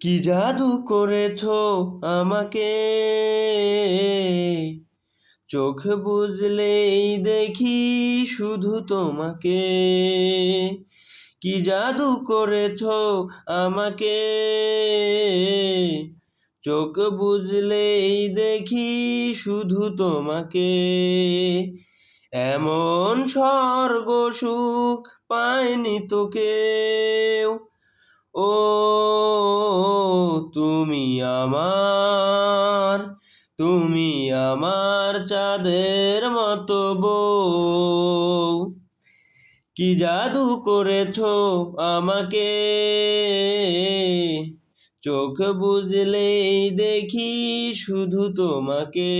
কি জাদু করেছ আমাকে? চোখ বুঝলেই দেখি শুধু তোমাকে। কি জাদু করেছ আমাকে? চোখ বুঝলেই দেখি শুধু তোমাকে। এমন স্বর্গ সুখ পায়নি তো কেউ। ও তুমি আমার তুমি আমার চাঁদের মতো বউ। কি জাদু করেছ আমাকে? চোখ বুঝলেই দেখি শুধু তোমাকে।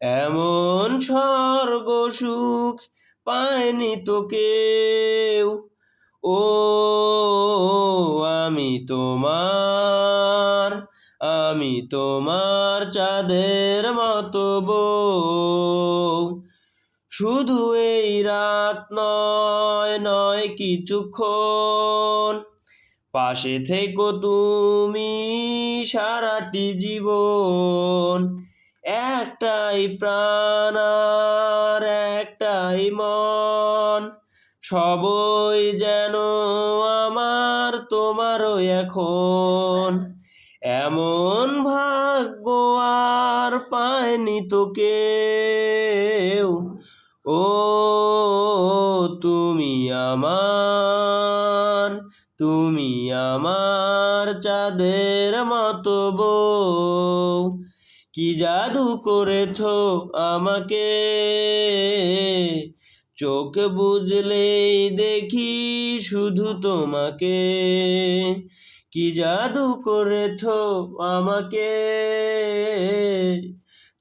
এমন স্বর্গ সুখ পায়নি তো কেউ। ও আমি তোমার আমি তোমার চাঁদের মতো বউ। শুধু এই রাত নয় নয় কিছুক্ষণ। পাশে থেকো তুমি সারাটি জীবন। একটাই প্রাণ আর একটাই মন। সবই যেন আমার তোমারও এখন। এমন ভাগ্য আর পায়নি তো কেউ ও, তুমি আমার তুমি আমার চাঁদের মতো বউ। কি জাদু করেছ আমাকে? চোখ বুঝলেই দেখি শুধু তোমাকে। কি জাদু করেছ আমাকে?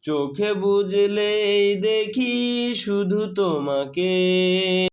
চোখে বুঝলেই দেখি শুধু তোমাকে।